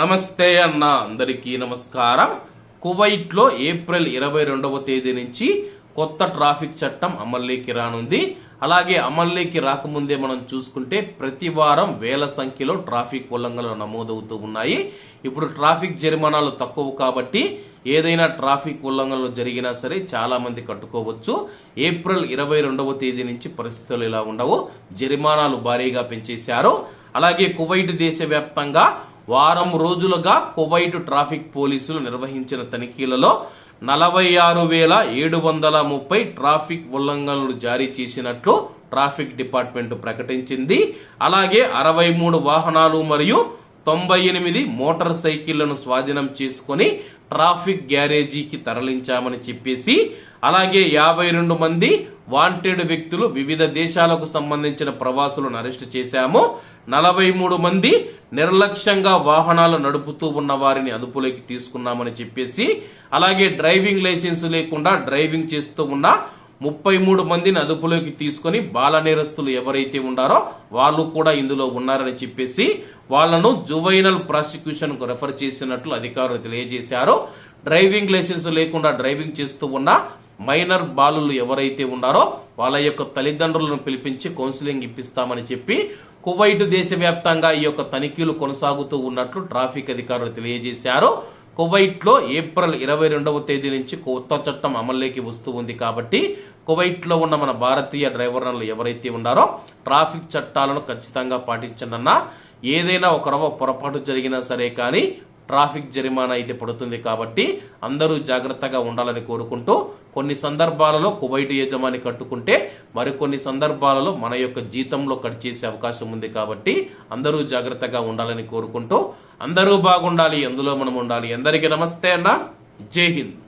నమస్తే అన్న అందరికీ నమస్కారం. కువైట్లో ఏప్రిల్ ఇరవై రెండవ తేదీ నుంచి కొత్త ట్రాఫిక్ చట్టం అమల్లోకి రానుంది. అలాగే అమల్లోకి రాకముందే మనం చూసుకుంటే ప్రతి వారం వేల సంఖ్యలో ట్రాఫిక్ ఉల్లంఘనలు నమోదవుతూ ఉన్నాయి. ఇప్పుడు ట్రాఫిక్ జరిమానాలు తక్కువ కాబట్టి ఏదైనా ట్రాఫిక్ ఉల్లంఘనలు జరిగినా సరే చాలా మంది కట్టుకోవచ్చు. ఏప్రిల్ ఇరవై రెండవ తేదీ నుంచి పరిస్థితులు ఇలా ఉండవు. జరిమానాలు భారీగా పెంచేశారు. అలాగే కువైట్ దేశవ్యాప్తంగా వారం రోజులుగా కువైట్ ట్రాఫిక్ పోలీసులు నిర్వహించిన తనిఖీలలో నలభై ఆరు వేల ఏడు వందల ముప్పై ట్రాఫిక్ ఉల్లంఘనలు జారీ చేసినట్లు ట్రాఫిక్ డిపార్ట్మెంట్ ప్రకటించింది. అలాగే అరవై మూడు వాహనాలు మరియు తొంభై ఎనిమిది మోటార్ సైకిళ్ళను స్వాధీనం చేసుకొని ట్రాఫిక్ గ్యారేజీకి తరలించామని చెప్పేసి అలాగే యాభై రెండు మంది వాంటెడ్ వ్యక్తులు వివిధ దేశాలకు సంబంధించిన ప్రవాసులను అరెస్టు చేశాము. నలభై మూడు మంది నిర్లక్ష్యంగా వాహనాలు నడుపుతూ ఉన్న వారిని అదుపులోకి తీసుకున్నామని చెప్పేసి అలాగే డ్రైవింగ్ లైసెన్స్ లేకుండా డ్రైవింగ్ చేస్తూ ఉన్న ముప్పై మూడు మందిని అదుపులోకి తీసుకొని బాల నేరస్తులు ఎవరైతే ఉన్నారో వాళ్ళు కూడా ఇందులో ఉన్నారని చెప్పేసి వాళ్ళను జువైనల్ ప్రాసిక్యూషన్కు రెఫర్ చేసినట్లు అధికారులు తెలియజేశారు. డ్రైవింగ్ లైసెన్స్ లేకుండా డ్రైవింగ్ చేస్తూ ఉన్న మైనర్ బాలులు ఎవరైతే ఉన్నారో వాళ్ళ యొక్క తల్లిదండ్రులను పిలిపించి కౌన్సిలింగ్ ఇప్పిస్తామని చెప్పి కువైట్ దేశవ్యాప్తంగా ఈ యొక్క తనిఖీలు కొనసాగుతూ ఉన్నట్లు ట్రాఫిక్ అధికారులు తెలియజేశారు. కువైట్లో ఏప్రిల్ ఇరవై రెండవ తేదీ నుంచి కొత్త చట్టం అమల్లోకి వస్తూ ఉంది కాబట్టి కువైట్లో ఉన్న మన భారతీయ డ్రైవర్లు ఎవరైతే ఉన్నారో ట్రాఫిక్ చట్టాలను ఖచ్చితంగా పాటించనన్నా ఏదైనా ఒక రవ పొరపాటు జరిగినా సరే కానీ ట్రాఫిక్ జరిమానా అయితే పడుతుంది కాబట్టి అందరూ జాగ్రత్తగా ఉండాలని కోరుకుంటూ కొన్ని సందర్భాలలో కువైట్ యజమాని కట్టుకుంటే మరికొన్ని సందర్భాలలో మన యొక్క జీతంలో కట్ చేసే అవకాశం ఉంది కాబట్టి అందరూ జాగ్రత్తగా ఉండాలని కోరుకుంటూ అందరూ బాగుండాలి ఎందులో మనం ఉండాలి. అందరికీ నమస్తే అన్న. జై హింద్.